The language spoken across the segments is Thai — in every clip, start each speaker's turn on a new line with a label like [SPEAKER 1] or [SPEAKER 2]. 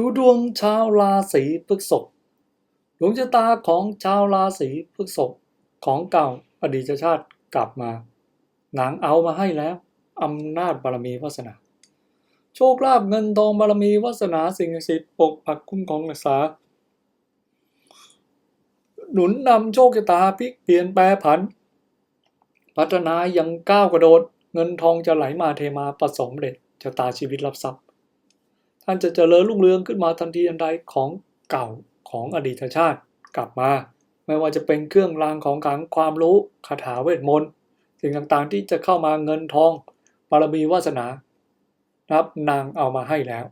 [SPEAKER 1] ดูดวงชาวราศีพฤษภดวงชะตาของชาวราศีพฤษภของเก่าอดีตชาติกลับมา หนังเอามาให้แล้วอำนาจบารมีวาสนา โชคลาภเงินทองบารมีวาสนาสิ่งศักดิ์สิทธิ์ปกปักคุ้มครองรักษา หนุนนำโชคชะตาพลิกเปลี่ยนแปรผัน พัฒนาย่างก้าวกระโดด เงินทองจะไหลมาเทมาประสมเร็จชะตาชีวิตรับทรัพย์ ท่านจะเจริญรุ่งเรืองขึ้นมาทันทีทันใดของเก่าของอดีตชาติกลับมา ไม่ว่าจะเป็นเครื่องรางของขลังความรู้คาถาเวทมนต์สิ่งต่างๆที่จะเข้ามาเงินทองบารมีวาสนานะครับนางเอามาให้แล้ว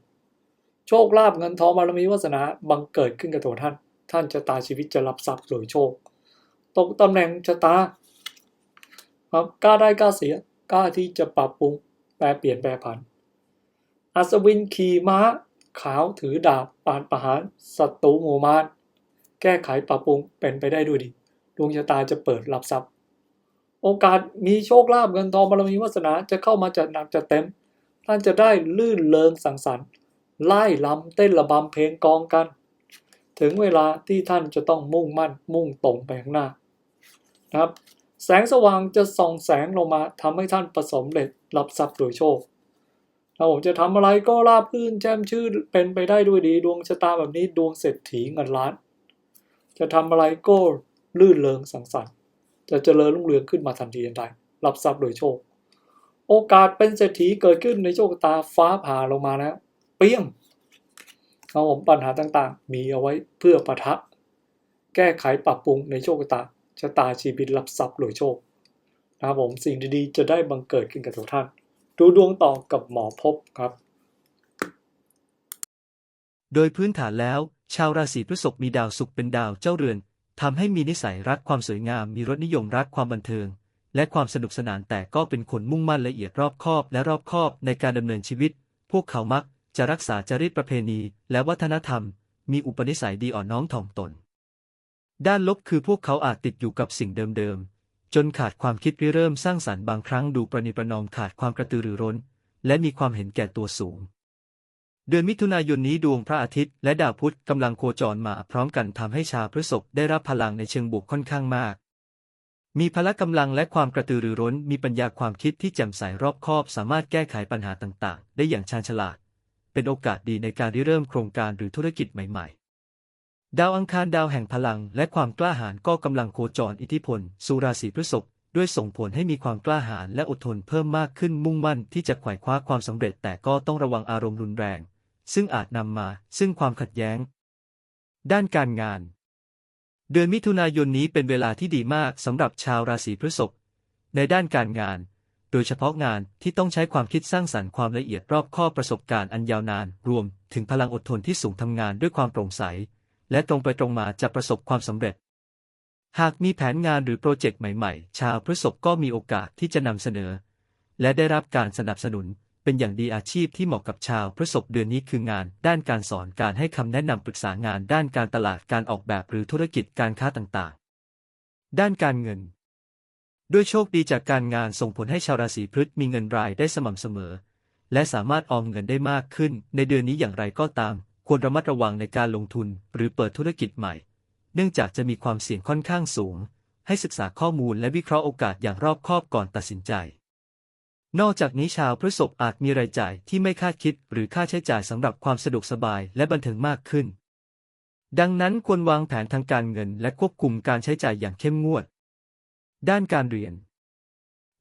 [SPEAKER 1] โชคลาภเงินทองบารมีวาสนาบังเกิดขึ้นกับตัวท่าน ท่านชะตาชีวิตจะรับทรัพย์โดยโชค ตกตำแหน่งชะตาครับกล้าได้กล้าเสียกล้าที่จะปรับปรุงแปลเปลี่ยนแปรผัน อัศวินขี่ม้า ขาวถือดาบปานประหารศัตรูหมู่มารแก้ไขปรับปรุงเป็นไปได้ด้วยดีดวงชะตาจะเปิดรับทรัพย์ โอกาสมีโชคลาภเงินทองบารมีวาสนาจะเข้ามาจัดหนักจัดเต็ม ท่านจะได้ลื่นเลิงสังสรรค์ไล่ลำเต้นระบำเพลงกองกัน ถึงเวลาที่ท่านจะต้องมุ่งมั่นมุ่งตรงไปข้างหน้านะครับ แสงสว่างจะส่องแสงลงมาทำให้ท่านประสมเร็จรับทรัพย์โดยโชค ถ้าผมจะทำอะไรก็ราบรื่นแจ่มชื่นเป็นไปได้ด้วยดี ดวงชะตาแบบนี้ดวงเศรษฐีเงินล้าน จะทำอะไรก็ลื่นเริงสังสรรค์ จะเจริญรุ่งเรืองขึ้นมาทันทีทันใดรับทรัพย์โดยโชค โอกาสเป็นเศรษฐีเกิดขึ้นในโชคชะตาฟ้าผ่าลงมานะเปี้ยงครับผมปัญหาต่างๆ มีเอาไว้เพื่อประทะ แก้ไขปรับปรุงในโชคชะตาชะตาชีวิตรับทรัพย์โดยโชคนะครับผมสิ่งดีๆ จะได้บังเกิดขึ้นกับทุกท่าน ดูดวงต่อกับหมอพบครับ
[SPEAKER 2] โดยพื้นฐานแล้ว ชาวราศีพฤษภมีดาวศุกร์เป็นดาวเจ้าเรือนทำให้มีนิสัยรักความสวยงาม มีรสนิยมรักความบันเทิง และความสนุกสนานแต่ก็เป็นคนมุ่งมั่นละเอียดรอบคอบและรอบคอบในการดำเนินชีวิต พวกเขามักจะรักษาจริตประเพณี และวัฒนธรรม มีอุปนิสัยดีอ่อนน้อมถ่อมตน ด้านลบคือพวกเขาอาจติดอยู่กับสิ่งเดิมๆ จนขาดความคิดริเริ่มสร้างสรรค์บางครั้งดูประนีประนอมขาดความกระตือรือร้น และมีความเห็นแก่ตัวสูง เดือนมิถุนายนนี้ดวงพระอาทิตย์และดาวพุธกำลังโคจรมาพร้อมกันทำให้ชาวพฤษภได้รับพลังในเชิงบวกค่อนข้างมาก มีพละกำลังและความกระตือรือร้น มีปัญญาความคิดที่แจ่มใสรอบคอบ สามารถแก้ไขปัญหาต่างๆ ได้อย่างชาญฉลาด เป็นโอกาสดีในการริเริ่มโครงการหรือธุรกิจใหม่ ๆ ดาวอังคารดาวแห่งพลังและความกล้าหาญก็กำลังโคจรอิทธิพลสู่ราศีพฤษภด้วยส่งผลให้มีความกล้าหาญและอดทนเพิ่มมากขึ้นมุ่งมั่นที่จะไขว่คว้าความสำเร็จแต่ก็ต้องระวังอารมณ์รุนแรง ซึ่งอาจนำมาซึ่งความขัดแย้ง ด้านการงาน เดือนมิถุนายนนี้เป็นเวลาที่ดีมากสำหรับชาวราศีพฤษภในด้านการงาน โดยเฉพาะงานที่ต้องใช้ความคิดสร้างสรรค์ความละเอียดรอบคอประสบการณ์อันยาวนาน รวมถึงพลังอดทนที่สูงทำงานด้วยความโปร่งใส และตรงไปตรงมาจะประสบความสำเร็จ หากมีแผนงานหรือโปรเจกต์ใหม่ๆ ชาวพฤษภก็มีโอกาสที่จะนำเสนอ และได้รับการสนับสนุนเป็นอย่างดีอาชีพที่เหมาะกับชาวพฤษภเดือนนี้คืองาน ด้านการสอนการให้คำแนะนำปรึกษางานด้านการตลาดการออกแบบหรือธุรกิจการค้าต่างๆ ด้านการเงินด้วยโชคดีจากการงานส่งผลให้ชาวราศีพฤษมีเงินรายได้สม่ำเสมอ และสามารถออมเงินได้มากขึ้นในเดือนนี้อย่างไรก็ตาม ควรระมัดระวังในการลงทุนหรือเปิดธุรกิจใหม่ เนื่องจากจะมีความเสี่ยงค่อนข้างสูง ให้ศึกษาข้อมูลและวิเคราะห์โอกาสอย่างรอบคอบก่อนตัดสินใจ นอกจากนี้ชาวพฤษภอาจมีรายจ่ายที่ไม่คาดคิด หรือค่าใช้จ่ายสำหรับความสะดวกสบายและบันเทิงมากขึ้น ดังนั้นควรวางแผนทางการเงินและควบคุมการใช้จ่ายอย่างเข้มงวด ด้านการเรียน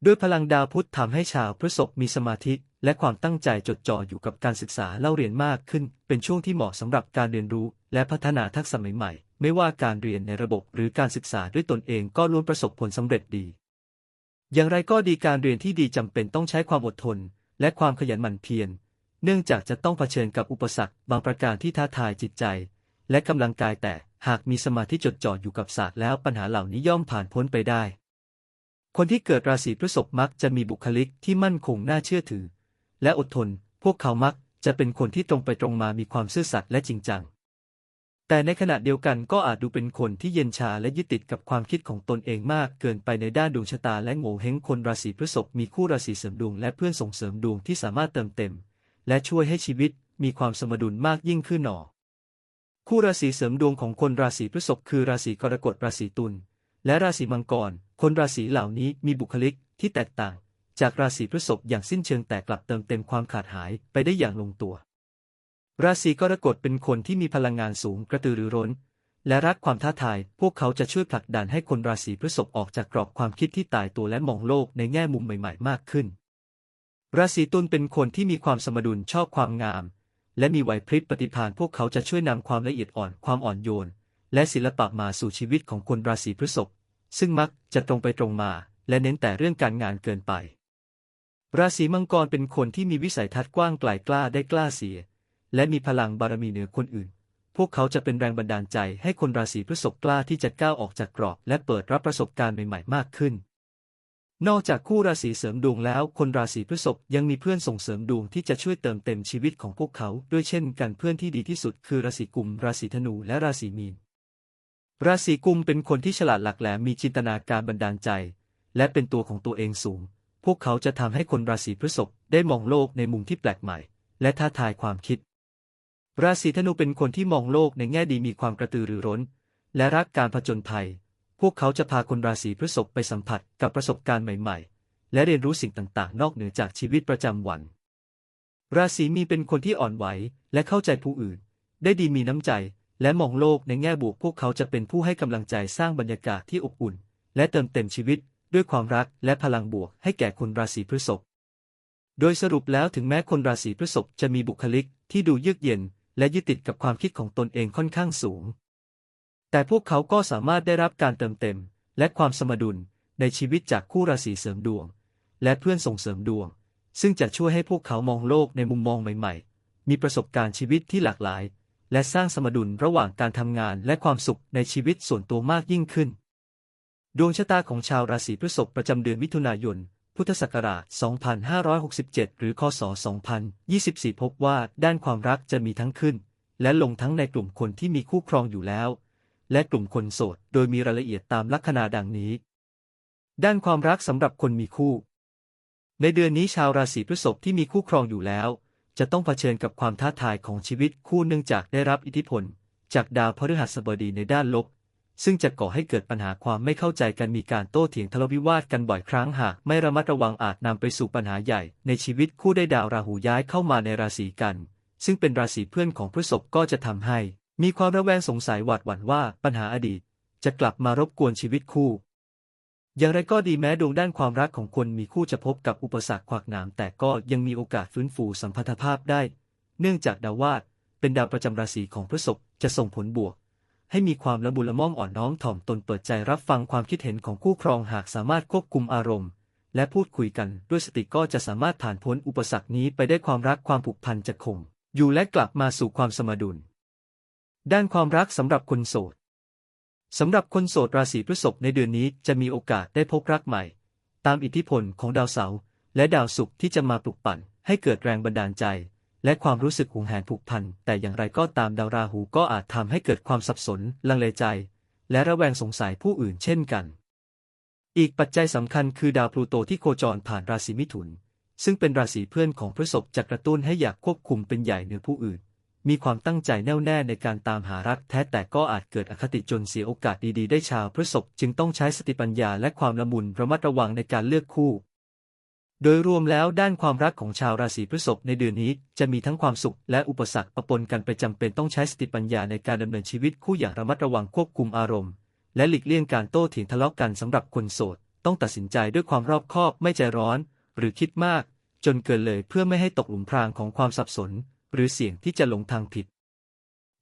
[SPEAKER 2] ด้วยพลังดาวพุธทำให้ชาวพฤษภมีสมาธิ และความตั้งใจจดจ่ออยู่กับการศึกษาเล่าเรียนมากขึ้น เป็นช่วงที่เหมาะสำหรับการเรียนรู้ และพัฒนาทักษะใหม่ๆ ไม่ว่าการเรียนในระบบหรือการศึกษาด้วยตนเองก็ล้วนประสบผลสำเร็จดี อย่างไรก็ดีการเรียนที่ดีจำเป็นต้องใช้ความอดทน และความขยันหมั่นเพียร เนื่องจากจะต้องเผชิญกับอุปสรรค บางประการที่ท้าทายจิตใจ และกำลังกายแต่หากมีสมาธิจดจ่ออยู่กับศาสตร์แล้วปัญหาเหล่านี้ย่อมผ่านพ้นไปได้ คนที่เกิดราศีพฤษภมักจะมีบุคลิกที่มั่นคงน่าเชื่อถือ และอดทน พวกเขามักจะเป็นคนที่ตรงไปตรงมามีความซื่อสัตย์และจริงจัง แต่ในขณะเดียวกันก็อาจดูเป็นคนที่เย็นชาและยึดติดกับความคิดของตนเองมากเกินไปในด้านดวงชะตาและโง่เฮงคนราศีพฤษภมีคู่ราศีเสริมดวงและเพื่อนส่งเสริมดวงที่สามารถเติมเต็ม และช่วยให้ชีวิตมีความสมดุลมากยิ่งขึ้นหนอ คู่ราศีเสริมดวงของคนราศีพฤษภคือราศีกรกฎราศีตุล และราศีมังกร คนราศีเหล่านี้มีบุคลิกที่แตกต่าง จากราศีพฤษภอย่างสิ้นเชิงแต่กลับเติมเต็มความขาดหายไปได้อย่างลงตัว ราศีกรกฎเป็นคนที่มีพลังงานสูงกระตือรือร้น และรักความท้าทาย พวกเขาจะช่วยผลักดันให้คนราศีพฤษภออกจากกรอบความคิดที่ตายตัวและมองโลกในแง่มุมใหม่ ๆ มากขึ้น ราศีตุลเป็นคนที่มีความสมดุลชอบความงาม และมีไหวพริบปฏิภาณพวกเขาจะช่วยนำความละเอียดอ่อนความอ่อนโยน และศิลปะมาสู่ชีวิตของคนราศีพฤษภซึ่งมักจะตรงไปตรงมา และเน้นแต่เรื่องการงานเกินไป ราศีมังกรเป็นคนที่มีวิสัยทัศน์กว้างไกลกล้าได้กล้าเสีย และมีพลังบารมีเหนือคนอื่น พวกเขาจะเป็นแรงบันดาลใจให้คนราศีพฤษภกล้าที่จะก้าวออกจากกรอบและเปิดรับประสบการณ์ใหม่ๆมากขึ้น นอกจากคู่ราศีเสริมดวงแล้ว คนราศีพฤษภยังมีเพื่อนส่งเสริมดวงที่จะช่วยเติมเต็มชีวิตของพวกเขา ด้วยเช่นกันเพื่อนที่ดีที่สุดคือราศีกุม ราศีธนูและราศีมีน ราศีกุมเป็นคนที่ฉลาดหลักแหลมมีจินตนาการบันดาลใจ และเป็นตัวของตัวเองสูง พวกเขาจะทำให้คนราศีพฤษภได้มองโลกในมุมที่แปลกใหม่ และท้าทายความคิด ราศีธนูเป็นคนที่มองโลกในแง่ดีมีความกระตือรือร้น และรักการผจญภัย พวกเขาจะพาคนราศีพฤษภไปสัมผัสกับประสบการณ์ใหม่ๆ และเรียนรู้สิ่งต่างๆ นอกเหนือจากชีวิตประจำวัน ราศีมีนเป็นคนที่อ่อนไหวและเข้าใจผู้อื่น ได้ดีมีน้ำใจ และมองโลกในแง่บวกพวกเขาจะเป็นผู้ให้กำลังใจสร้างบรรยากาศที่อบอุ่น และเติมเต็มชีวิตด้วยความรักและพลังบวกให้แก่คนราศีพฤษภ โดยสรุปแล้วถึงแม้คนราศีพฤษภจะมีบุคลิกที่ดูเยือกเย็น และยึดติดกับความคิดของตนเองค่อนข้างสูง แต่พวกเขาก็สามารถได้รับการเติมเต็ม และความสมดุลในชีวิตจากคู่ราศีเสริมดวง และเพื่อนส่งเสริมดวง ซึ่งจะช่วยให้พวกเขามองโลกในมุมมองใหม่ ๆ มีประสบการณ์ชีวิตที่หลากหลาย และสร้างสมดุลระหว่างการทำงานและความสุขในชีวิตส่วนตัวมากยิ่งขึ้น ดวงชะตาของชาวราศีพฤษภประจำเดือนมิถุนายน พุทธศักราช 2567 หรือคศ 2024 พบว่าด้านความรักจะมีทั้งขึ้น และลงทั้งในกลุ่มคนที่มีคู่ครองอยู่แล้ว และกลุ่มคนโสด โดยมีรายละเอียดตามลัคนาดังนี้ ด้านความรักสำหรับคนมีคู่ ในเดือนนี้ชาวราศีพฤษภที่มีคู่ครองอยู่แล้ว จะต้องเผชิญกับความท้าทายของชีวิตคู่เนื่องจากได้รับอิทธิพล จากดาวพฤหัสบดีในด้านลบ ซึ่งจะก่อให้เกิดปัญหาความไม่เข้าใจกันมีการโต้เถียงทะเลาะวิวาทกันบ่อยครั้งหากไม่ระมัดระวังอาจนำไปสู่ปัญหาใหญ่ ในชีวิตคู่ได้ดาวราหูย้ายเข้ามาในราศีกัน ซึ่งเป็นราศีเพื่อนของพฤษภก็จะทำให้ มีความระแวงสงสัยหวาดหวั่นว่าปัญหาอดีต จะกลับมารบกวนชีวิตคู่ อย่างไรก็ดีแม้ดวงด้านความรักของคนมีคู่จะพบกับอุปสรรคขวากหนาม แต่ก็ยังมีโอกาสฟื้นฟูสัมพันธภาพได้ เนื่องจากดาววาดเป็นดาวประจำราศีของพฤษภจะส่งผลบวก ให้มีความละมุนละม่อมอ่อนน้อมถ่อมตนเปิดใจรับฟังความคิดเห็นของคู่ครองหากสามารถควบคุมอารมณ์ และพูดคุยกันด้วยสติก็จะสามารถผ่านพ้นอุปสรรคนี้ไปได้ความรักความผูกพันจะคงอยู่และกลับมาสู่ความสมดุล ด้านความรักสำหรับคนโสด สำหรับคนโสดราศีพฤษภในเดือนนี้จะมีโอกาสได้พบรักใหม่ ตามอิทธิพลของดาวเสาร์และดาวศุกร์ที่จะมาปลุกปั่น ให้เกิดแรงบันดาลใจ และความรู้สึกหวงแหนผูกพัน แต่อย่างไรก็ตามดาวราหูก็อาจทำให้เกิดความสับสน ลังเลใจ และระแวงสงสัยผู้อื่นเช่นกัน อีกปัจจัยสำคัญคือดาวพลูโตที่โคจรผ่านราศีมิถุน ซึ่งเป็นราศีเพื่อนของพฤษภจะกระตุ้นให้อยากควบคุมเป็นใหญ่เหนือผู้อื่น มีความตั้งใจแน่วแน่ในการตามหารักแท้แต่ก็อาจเกิดอคติจนเสียโอกาสดีๆ ได้ชาวพฤษภจึงต้องใช้สติปัญญาและความละมุนระมัดระวังในการเลือกคู่ โดยรวมแล้วด้านความรักของชาวราศีพฤษภในเดือนนี้ จะมีทั้งความสุขและอุปสรรคปะปนกันไปจำเป็นต้องใช้สติปัญญาในการดำเนินชีวิตคู่อย่างระมัดระวังควบคุมอารมณ์ และหลีกเลี่ยงการโต้เถียงทะเลาะกันสำหรับคนโสดต้องตัดสินใจด้วยความรอบคอบไม่ใจร้อน หรือคิดมาก จนเกินเลยเพื่อไม่ให้ตกหลุมพรางของความสับสน หรือเสี่ยงที่จะหลงทางผิด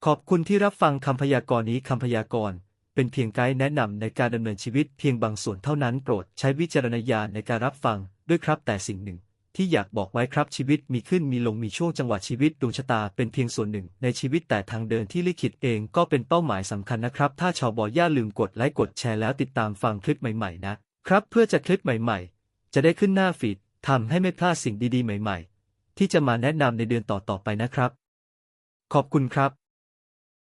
[SPEAKER 2] ขอบคุณที่รับฟังคำพยากรณ์นี้คำพยากรณ์เป็นเพียงไกด์แนะนำในการดำเนินชีวิตเพียงบางส่วนเท่านั้นโปรดใช้วิจารณญาณในการรับฟังด้วยครับแต่สิ่งหนึ่ง ที่อยากบอกไว้ครับชีวิตมีขึ้นมีลงมีช่วงจังหวะชีวิตดวงชะตาเป็นเพียงส่วนหนึ่ง ในชีวิตแต่ทางเดินที่ลิขิตเองก็เป็นเป้าหมายสำคัญนะครับ ถ้าชาวบอย่าลืมกดไลค์กดแชร์แล้วติดตามฟังคลิปใหม่ๆนะครับเพื่อจะคลิปใหม่ ๆ จะได้ขึ้นหน้าฟีดทำให้ไม่พลาดสิ่งดีๆ ใหม่ ๆ ที่จะมาแนะนำในเดือนต่อๆไปนะครับ ขอบคุณครับ